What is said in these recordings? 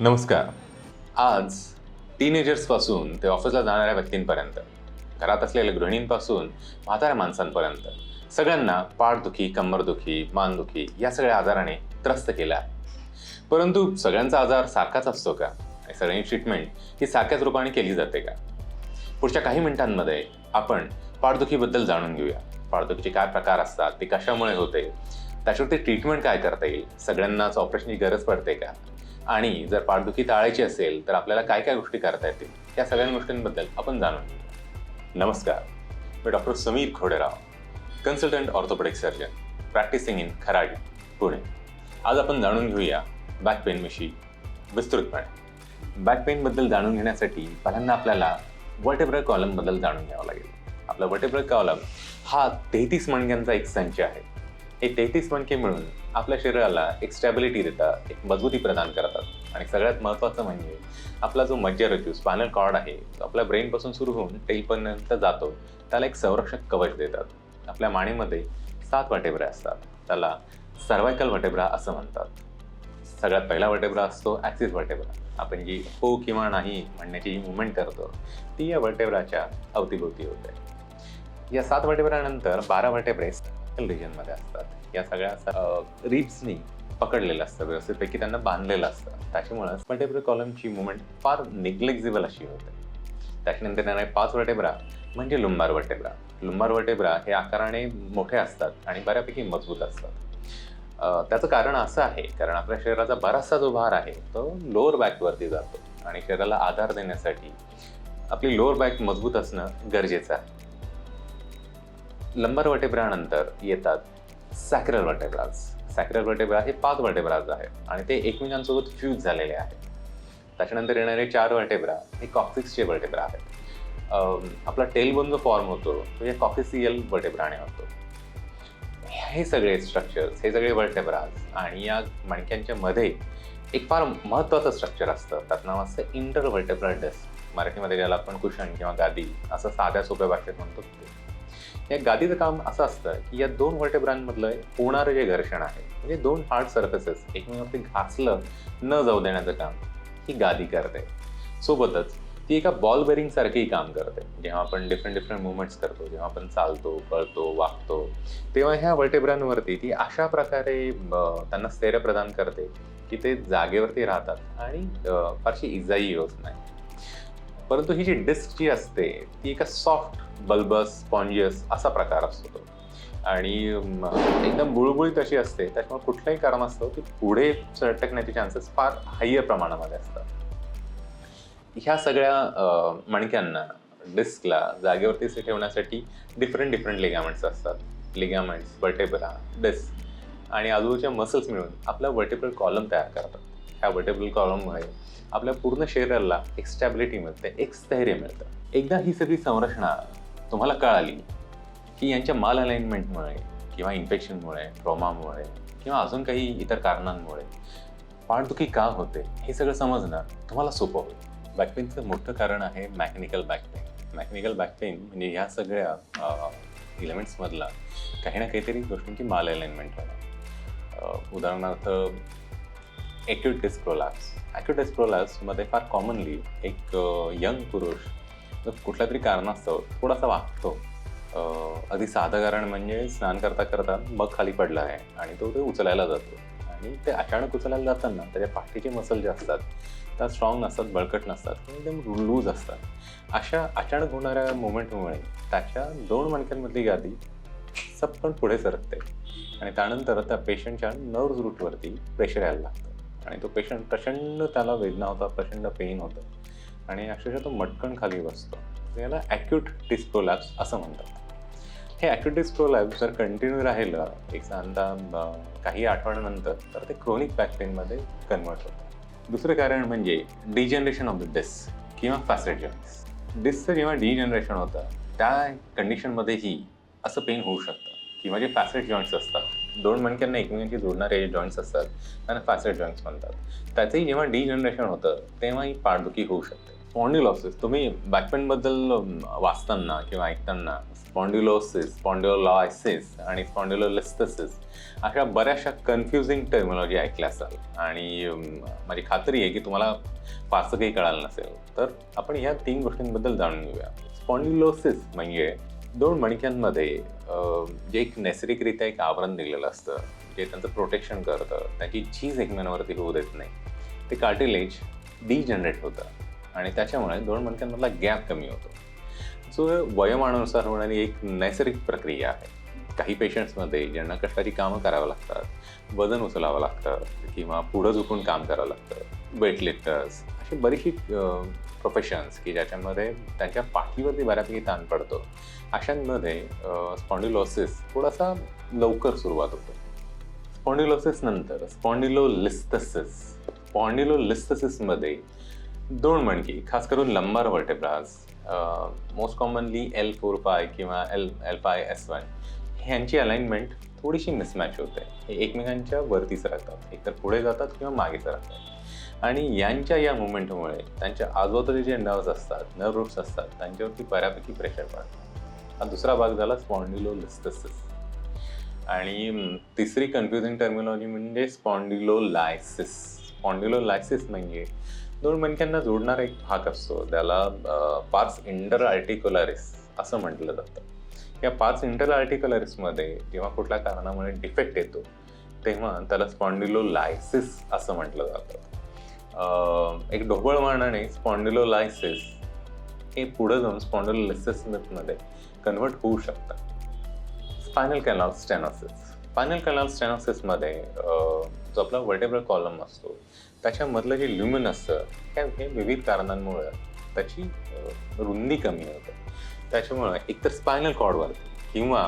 नमस्कार. आज टीनेजर्सपासून ते ऑफिसला जाणाऱ्या व्यक्तींपर्यंत घरात असलेल्या गृहिणींपासून म्हाताऱ्या माणसांपर्यंत सगळ्यांना पाठदुखी कंबरदुखी मानदुखी या सगळ्या आजाराने त्रस्त केला आहे. परंतु सगळ्यांचा आजार सारखाच असतो का? आणि सगळ्यांची ट्रीटमेंट ही सारख्याच रूपाने केली जाते का? पुढच्या काही मिनिटांमध्ये आपण पाठदुखीबद्दल जाणून घेऊया. पाठदुखीचे काय प्रकार असतात? ते कशामुळे होते? त्याच्यावरती ट्रीटमेंट काय करता येईल? सगळ्यांनाच ऑपरेशनची गरज पडते का? आणि जर पाठदुखी टाळायची असेल तर आपल्याला काय काय गोष्टी करता येतील? या सगळ्या गोष्टींबद्दल आपण जाणून घेऊया नमस्कार. मी doctor Sameer Khoderao consultant orthopaedic surgeon practising in Kharadi Pune. आज आपण जाणून घेऊया बॅक पेनविषयी विस्तृतपणे. बॅक पेनबद्दल जाणून घेण्यासाठी पहिल्यांदा आपल्याला वर्टेब्रल कॉलमबद्दल जाणून घ्यावं लागेल. आपला वर्टेब्रल कॉलम हा तेहतीस मणक्यांचा एक संच आहे. हे तेहतीस मणके मिळून आपल्या शरीराला एक स्टॅबिलिटी देतात एक मजबूती प्रदान करतात. आणि सगळ्यात महत्त्वाचं म्हणजे आपला जो मज्जारज्जू स्पायनल कॉर्ड आहे तो आपल्या ब्रेनपासून सुरू होऊन टेलपर्यंत जातो. त्याला एक संरक्षक कवच देतात. आपल्या मानेमध्ये सात वटेब्रे असतात. त्याला सर्वायकल वटेब्रा असं म्हणतात. सगळ्यात पहिला वटेब्रा असतो ॲक्सिस वटेब्रा आपण जी हो किंवा नाही म्हणण्याची जी मुवमेंट करतो ती या वटेब्राच्या अवतीभोवती होते. या सात वटेब्रानंतर बारा वटेब्रेस रिजनमध्ये असतात. या सगळ्या रिब्सनी पकडलेलं असतं व्यवस्थितपैकी त्यांना बांधलेलं असतं. त्याच्यामुळं वर्टेब्रा कॉलमची मुवमेंट फार निग्लेक्झिबल अशी होते. त्याच्यानंतर येणारे पाच वर्टेब्रा म्हणजे लुंबार वर्टेब्रा लुंबार वर्टेब्रा हे आकाराने मोठे असतात आणि बऱ्यापैकी मजबूत असतात. त्याचं कारण असं आहे कारण आपल्या शरीराचा बराचसा जो भार आहे तो लोअर बॅकवरती जातो. आणि शरीराला आधार देण्यासाठी आपली लोअर बॅक मजबूत असणं गरजेचं आहे. लंबर वर्टेब्रानंतर येतात सॅक्रल वर्टेब्राज सॅक्रल वर्टेब्रा हे पाच वर्टेब्राज आहेत आणि ते एकमेकांसोबत फ्यूज झालेले आहेत. त्याच्यानंतर येणारे चार वर्टेब्रा हे कॉक्सिक्सचे वर्टेब्रा आहेत. आपला टेलबोन जो फॉर्म होतो तो या कॉक्सिसियल वर्टेब्राने होतो. हे सगळे स्ट्रक्चर्स हे सगळे वर्टेब्राज आणि या मणक्यांच्या मध्ये एक फार महत्त्वाचं स्ट्रक्चर असतं. त्यात नाव असतं इंटर डिस्क मराठीमध्ये ज्याला आपण कुशन किंवा गादी असं साध्या सोप्या भाषेत म्हणतो या गादीचं काम असं असतं की या दोन व्हर्टेब्रांमधलं होणारं जे घर्षण आहे म्हणजे दोन हार्ड सर्फेसेस एकमेकांवरती घासलं न जाऊ देण्याचं काम ही गादी करते. सोबतच ती एका बॉल बेअरिंगसारखी काम करते. जेव्हा आपण डिफरंट डिफरंट मुवमेंट्स करतो जेव्हा आपण चालतो पळतो वागतो तेव्हा ह्या वर्टेब्रांवरती ती अशा प्रकारे त्यांना स्थैर्य प्रदान करते की ते जागेवरती राहतात आणि फारशी इजाही होत नाही. परंतु ही जी डिस्क जी असते ती एका सॉफ्ट बल्बस स्पॉन्जियस असा प्रकार असतो तो. आणि एकदम बुळबुळीत अशी असते त्याच्यामुळे कुठलंही कारण असतं ती पुढे चटकण्याचे चान्सेस फार हायर प्रमाणामध्ये असतात. ह्या सगळ्या मणक्यांना डिस्कला जागेवरती से ठेवण्यासाठी डिफरंट डिफरंट लिगामेंट्स असतात. लिगामेंट्स वर्टेब्रा डिस्क आणि आजूबाजूच्या मसल्स मिळून आपला वर्टेब्रल कॉलम तयार करतात. ह्या कॉलममुळे आपल्या पूर्ण शरीराला एक स्टॅबिलिटी मिळते एक स्थैर्य मिळतं. एकदा ही सगळी संरचना तुम्हाला कळाली की यांच्या माल अलाइनमेंटमुळे किंवा इन्फेक्शनमुळे ट्रॉमामुळे किंवा अजून काही इतर कारणांमुळे पाठदुखी का होते हे सगळं समजणं तुम्हाला सोपं होईल. बॅकपेनचं मोठं कारण आहे mechanical back pain mechanical back pain म्हणजे ह्या सगळ्या इलेमेंट्समधला काही ना काहीतरी गोष्टींची माल अलाइनमेंट होणं उदाहरणार्थ ॲक्यूट डिस्प्रोलॅप्स ॲक्यूट डिस्प्रोलॅप्समध्ये फार कॉमनली एक यंग पुरुष कुठल्या तरी कारणास्तव थोडासा वागतो. अगदी साधं कारण म्हणजे स्नान करता करता मग खाली पडला आहे आणि तो ते उचलायला जातो. आणि ते अचानक उचलायला जाताना त्याच्या पाठीचे मसल जे असतात त्या स्ट्रॉंग नसतात बळकट नसतात किंवा एकदम लूज असतात. अशा अचानक होणाऱ्या मुवमेंटमुळे त्याच्या दोन मणक्यांमधली गादी सपकन पुढे सरकते. आणि त्यानंतर त्या पेशंटच्या नर्व्ज रूटवरती प्रेशर यायला लागतं. आणि तो पेशंट प्रचंड त्याला वेदना होता प्रचंड पेन होतं. आणि अक्षरशः तो मटकण खाली बसतो. याला ॲक्यूट डिस्प्रोलॅप्स असं म्हणतात. हे ॲक्यूट डिस्प्रोलॅप्स जर कंटिन्यू राहिलं एक साधारणतः काही आठवड्यानंतर तर ते क्रोनिक बॅक पेनमध्ये कन्वर्ट होतं. दुसरं कारण म्हणजे डिजनरेशन ऑफ द डिस्क किंवा फॅसेट जॉईंट्स डिस्कचं जेव्हा डिजनरेशन होतं त्या कंडिशनमध्येही असं पेन होऊ शकतं. किंवा जे फॅसेट जॉईंट्स असतात दोन मणक्यांना एकमेकांशी जोडणारे जॉईंट्स असतात त्यांना फॅसेट जॉईंट्स म्हणतात. त्याचंही जेव्हा डिजनरेशन होतं तेव्हाही पाठदुखी होऊ शकते. स्पॉन्डिलॉसिस तुम्ही बॅकपेनबद्दल वाचताना किंवा ऐकताना स्पॉन्डिलोसिस स्पॉन्डिलोलायसिस आणि स्पॉन्डिलोलिस्थसिस अशा बऱ्याचशा कन्फ्युजिंग टर्मिनॉलॉजी ऐकल्या असाल. आणि माझी खात्री आहे की तुम्हाला फारसं काही कळालं नसेल. तर आपण या तीन गोष्टींबद्दल जाणून घेऊया. स्पॉन्डिलोसिस म्हणजे दोन मणक्यांमध्ये जे एक नैसर्गिकरित्या एक आवरण दिलेलं असतं जे त्यांचं प्रोटेक्शन करतं त्याची झीज एकमेकांवरती होऊ देत नाही ते कार्टिलेज डिजनरेट होतं. आणि त्याच्यामुळे दोन मणक्यांमधला गॅप कमी होतो. सो वयोमानानुसार होणारी एक नैसर्गिक प्रक्रिया आहे. काही पेशंट्समध्ये ज्यांना कष्टाची कामं करावं लागतात वजन उचलावं लागतं किंवा पुढं झुकून काम करावं लागतं वेट लिफ्टर्स अशी बरीचशी प्रोफेशन्स की ज्याच्यामध्ये त्यांच्या पाठीवरती बऱ्यापैकी ताण पडतो. अशांमध्ये स्पॉन्डिलोसिस थोडासा लवकर सुरुवात होतो. स्पॉन्डिलोसिस नंतर स्पॉन्डिलोलिस्तसिस स्पॉन्डिलोलिस्तसिसमध्ये दोन मणकी खास करून lumbar vertebras most commonly L four five किंवा L L five S one ह्यांची अलाइनमेंट थोडीशी मिसमॅच होते. हे एकमेकांच्या वरती सरकतात एकतर पुढे जातात किंवा मागे सरकतात आणि यांच्या या मुवमेंटमुळे त्यांच्या आजूबाजूचे जे नर्व्स असतात नर्व रूट्स असतात त्यांच्यावरती बऱ्यापैकी प्रेशर पडतं. हा दुसरा भाग झाला स्पॉन्डिलो लिस्टसिस आणि तिसरी कन्फ्युजिंग टर्मिनॉलॉजी म्हणजे स्पॉन्डिलोलायसिस. स्पॉन्डिलोलायसिस म्हणजे दोन मणक्यांना जोडणारा एक भाग असतो त्याला पाच इंटर आर्टिक्युलरिस असं म्हटलं जातं. या पाच इंटर आर्टिक्युलरिसमध्ये जेव्हा कुठल्या कारणामुळे डिफेक्ट येतो तेव्हा त्याला स्पॉन्डिलोलायसिस असं म्हटलं जातं. एक ढोबळ मारणाने स्पॉन्डिलोलायसिस हे पुढे जाऊन स्पॉन्डिलोलिसिसमध्ये कन्वर्ट होऊ शकतात. Spinal canal stenosis. Spinal canal स्टेनॉसिसमध्ये जो आपला वर्टेब्रल कॉलम असतो त्याच्यामधलं जे ल्युमिन असतं त्या हे विविध कारणांमुळे त्याची रुंदी कमी होते. त्याच्यामुळं एकतर स्पायनल कॉर्डवरती किंवा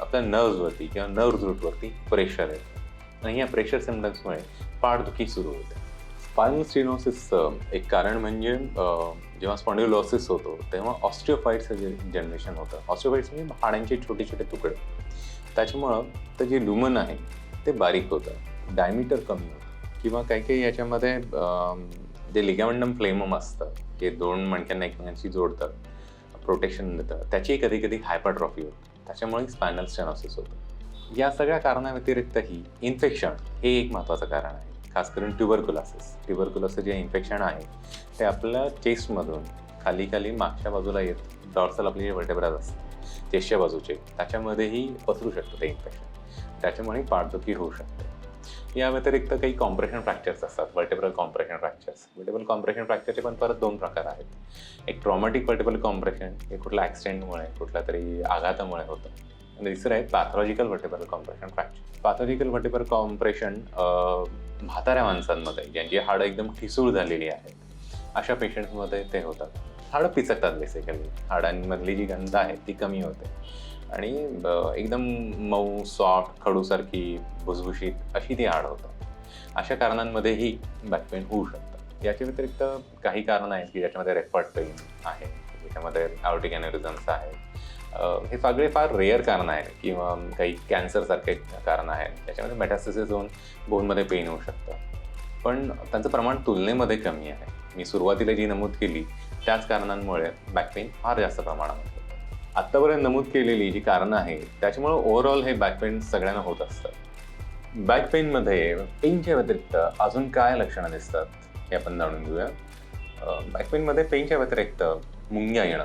आपल्या नर्व्सवरती किंवा नर्व रूटवरती प्रेशर येतं. आणि या प्रेशर सिमटम्समुळे पाठदुखी सुरू होते. स्पायनल स्टिनोसिसचं uh, एक कारण म्हणजे uh, जेव्हा स्पॉन्डिलोसिस होतो तेव्हा ऑस्टिओफाईटचं जे जनरेशन होतं. ऑस्टिओफाईट्स म्हणजे हाडांचे छोटे छोटे तुकडे. त्याच्यामुळं तर जे लुमन आहे ते बारीक होतं. डायमीटर कमी होतं. किंवा काही काही याच्यामध्ये um, जे लिगॅमेंडम फ्लेमम असतं जे दोन मणक्यांना एकमेकांशी जोडतं प्रोटेक्शन देतं त्याची कधी कधी हायपरट्रॉफी होते. त्याच्यामुळे स्पायनल स्टेनॉसिस होतं. या सगळ्या कारणाव्यतिरिक्तही इन्फेक्शन हे एक महत्त्वाचं कारण आहे. खास करून ट्युबरकुलासिस ट्युबरकुलासिस जे इन्फेक्शन आहे ते आपल्या चेस्टमधून खाली खाली मागच्या बाजूला येत डॉर्सल आपले जे वर्टेब्राज असतात चेस्टच्या बाजूचे त्याच्यामध्येही पसरू शकतं ते इन्फेक्शन त्याच्यामुळे पाठदुखी होऊ शकते. या व्यतिरिक्त काही कॉम्प्रेशन फ्रॅक्चर्स असतात vertebral compression fractures vertebral compression फ्रॅक्चरचे पण परत दोन प्रकार आहेत. एक ट्रॉमॅटिक वर्टेबल कॉम्प्रेशन हे कुठल्या ॲक्सिडेंटमुळे कुठल्या तरी आघातामुळे होतं. आणि दुसरं आहे pathological vertebral compression fracture pathological vertebral compression म्हाताऱ्या माणसांमध्ये ज्यांची हाडं एकदम ठिसूळ झालेली आहेत अशा पेशंट्समध्ये ते होतात. हाडं पिचकतात बेसिकली हाडांमधली जी गंध आहे ती कमी होते. आणि एकदम मऊ सॉफ्ट खडूसारखी भुसभुशीत अशी ती हाड होतात. अशा कारणांमध्येही बॅकपेन होऊ शकतं याच्या व्यतिरिक्त काही कारणं आहेत की ज्याच्यामध्ये रेफर्ट पेन आहे ज्याच्यामध्ये आउटिक अॅनेरिझम्स आहेत हे सगळे फार रेअर कारण आहेत किंवा काही कॅन्सरसारखे कारण आहेत. त्याच्यामध्ये मेटास्टिसिस होऊन बोनमध्ये पेन होऊ शकतं. पण त्यांचं प्रमाण तुलनेमध्ये कमी आहे. मी सुरुवातीला जी नमूद केली त्याच कारणांमुळे बॅक पेन फार जास्त प्रमाणात होतं. आत्तापर्यंत नमूद केलेली जी कारणं आहेत त्याच्यामुळे ओव्हरऑल हे बॅक पेन सगळ्यांना होत असतं. बॅक पेनमध्ये पेनच्या व्यतिरिक्त अजून काय लक्षणं दिसतात हे आपण जाणून घेऊया. बॅक पेनमध्ये पेनच्या व्यतिरिक्त मुंग्या येणं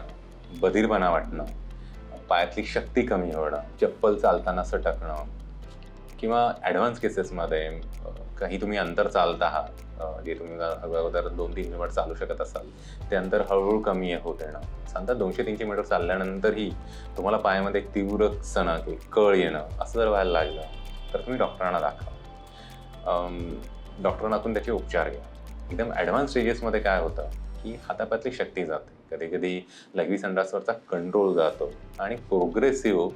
बधीरपणा वाटणं पायातली शक्ती कमी होणं चप्पल चालताना सटकणं किंवा ॲडव्हान्स केसेसमध्ये काही तुम्ही अंतर चालत आहात जे तुम्ही अगोदर दोन तीन मिनिट चालू शकत असाल ते अंतर हळूहळू कमी होत येणं साधारणतः दोनशे तीनशे मीटर चालल्यानंतरही तुम्हाला पायामध्ये एक तीव्र सणक एक कळ येणं असं जर व्हायला लागलं तर तुम्ही डॉक्टरांना दाखवा. डॉक्टरांना त्याचे उपचार घ्या. एकदम ॲडव्हान्स स्टेजेसमध्ये काय होतं की हातापातली शक्ती जाते. कधी कधी लघवी संडासवरचा कंट्रोल जातो आणि प्रोग्रेसिव्ह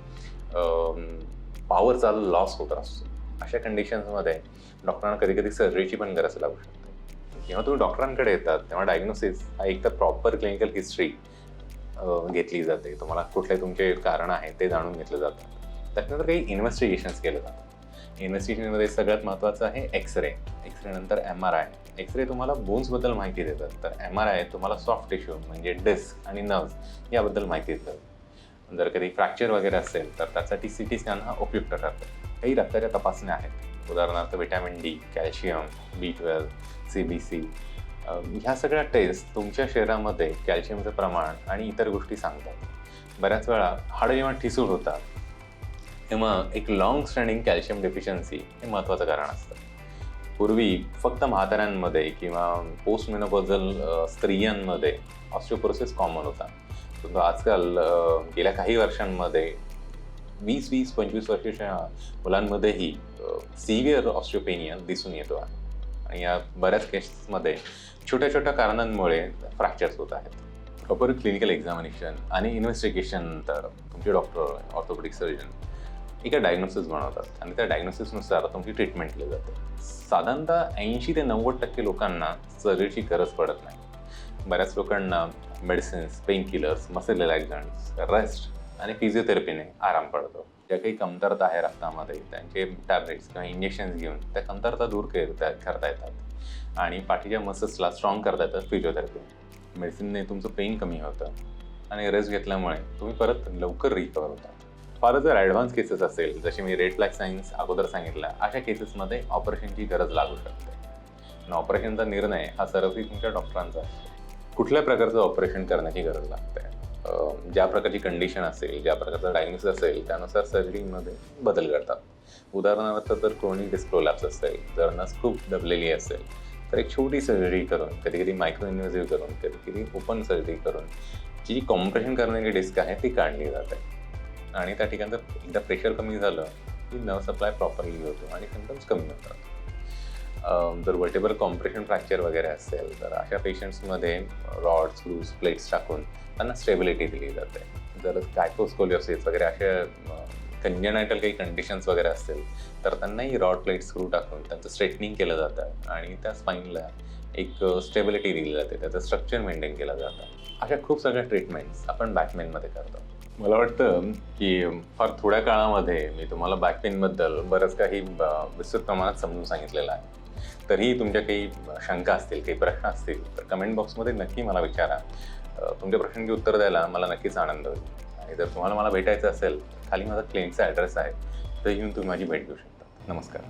पॉवरचा लॉस होत असतो. अशा कंडिशन्समध्ये डॉक्टरांना कधी कधी सर्जरीची पण गरज लागू शकते. जेव्हा तुम्ही डॉक्टरांकडे येतात तेव्हा डायग्नोसिस हा एक तर प्रॉपर क्लिनिकल हिस्ट्री घेतली जाते. तुम्हाला कुठले तुमचे कारण आहे ते जाणून घेतलं जातं. त्याच्यानंतर काही इन्व्हेस्टिगेशन्स केलं जातं इन्व्हेस्टिगेशनमध्ये सगळ्यात महत्त्वाचं आहे एक्सरे एक्सरे नंतर M R I X ray तुम्हाला बोन्सबद्दल माहिती देतात. तर एम आर आय तुम्हाला सॉफ्ट टिश्यू म्हणजे डिस्क आणि नर्व्स याबद्दल माहिती देतात. जर कधी फ्रॅक्चर वगैरे असेल तर त्यासाठी सी टी स्कॅन हा उपयुक्त ठरतो. काही रक्ताच्या तपासण्या आहेत. उदाहरणार्थ vitamin D calcium B twelve C B C ह्या सगळ्या टेस्ट तुमच्या शरीरामध्ये कॅल्शियमचं प्रमाण आणि इतर गोष्टी सांगतात. बऱ्याच वेळा हाडं जेव्हा ठिसूळ होतात तेव्हा एक लॉंग स्टँडिंग कॅल्शियम डेफिशियन्सी हे महत्त्वाचं कारण असतं. पूर्वी फक्त म्हाताऱ्यांमध्ये किंवा पोस्ट मेनोपॉझल स्त्रियांमध्ये ऑस्टिओपोरोसिस कॉमन होता. परंतु आजकाल गेल्या काही वर्षांमध्ये वीस वीस पंचवीस वर्षाच्या मुलांमध्येही सिव्हिअर ऑस्टिओपेनिया दिसून येतो आहे. आणि या बऱ्याच केसेसमध्ये छोट्या छोट्या कारणांमुळे फ्रॅक्चर्स होत आहेत. प्रॉपर क्लिनिकल एक्झामिनेशन आणि इन्व्हेस्टिगेशन नंतर तुमचे डॉक्टर ऑर्थोपेडिक सर्जन एका डायग्नोसिस बनवतात. आणि त्या डायग्नोसिसनुसार तुमची ट्रीटमेंट केली जाते. साधारणतः ऐंशी ते नव्वद टक्के लोकांना सर्जरीची गरज पडत नाही. बऱ्याच लोकांना medicines painkillers muscle relaxants rest आणि फिजिओथेरपीने आराम पडतो. ज्या काही कमतरता आहे रक्तामध्ये त्यांचे टॅबलेट्स किंवा इंजेक्शन्स घेऊन त्या कमतरता दूर करता करता येतात. आणि पाठीच्या मसल्सला स्ट्रॉंग करता येतात फिजिओथेरपी मेडिसिनने तुमचं पेन कमी होतं. आणि रेस्ट घेतल्यामुळे तुम्ही परत लवकर रिकवर होता. फारच जर ॲडव्हान्स केसेस असेल जसे मी रेड फ्लॅग सायन्स अगोदर सांगितलं अशा केसेसमध्ये ऑपरेशनची गरज लागू शकते. आणि ऑपरेशनचा निर्णय हा सर्वही तुमच्या डॉक्टरांचा कुठल्या प्रकारचं ऑपरेशन करण्याची गरज लागते? ज्या प्रकारची कंडिशन असेल ज्या प्रकारचं डायग्नोसिस असेल त्यानुसार सर्जरीमध्ये बदल करतात उदाहरणार्थ जर क्रोनिक डिस्प्रोलॅप्स असेल जर नस खूप दबलेली असेल तर एक छोटी सर्जरी करून कधी कधी मायक्रो इन्व्हेसिव्ह करून कधी कधी ओपन सर्जरी करून जी कॉम्प्रेशन करण्याची डिस्क आहे ती काढली जाते. आणि त्या ठिकाणचं जर एकदा प्रेशर कमी झालं की नर्व सप्लाय प्रॉपरली होतो आणि सिम्टम्स कमी होतात. जर वर्टेबल कॉम्प्रेशन फ्रॅक्चर वगैरे असेल तर अशा पेशंट्समध्ये रॉड स्क्रूज प्लेट्स टाकून त्यांना स्टेबिलिटी दिली जाते. जर कायकोस्कोलिओसिस वगैरे अशा कंजनायटल काही कंडिशन्स वगैरे असतील तर त्यांनाही रॉड प्लेट स्क्रू टाकून त्यांचं स्ट्रेटनिंग केलं जातं आणि त्या स्पाईनला एक स्टेबिलिटी दिली जाते. त्याचं स्ट्रक्चर मेंटेन केलं जातं. अशा खूप सगळ्या ट्रीटमेंट्स आपण बॅटमॅनमध्ये करतो. मला वाटतं की फार थोड्या काळामध्ये मी तुम्हाला बॅक पेनबद्दल बरंच काही विस्तृत प्रमाणात समजून सांगितलेलं आहे. तरीही तुमच्या काही शंका असतील काही प्रश्न असतील तर कमेंट बॉक्समध्ये नक्की मला विचारा. तुमच्या प्रश्नांची उत्तर द्यायला मला नक्कीच आनंद होईल. आणि जर तुम्हाला मला भेटायचं असेल खाली माझा क्लिनिकचा ॲड्रेस आहे तर येऊन तुम्ही माझी भेट घेऊ शकता. नमस्कार.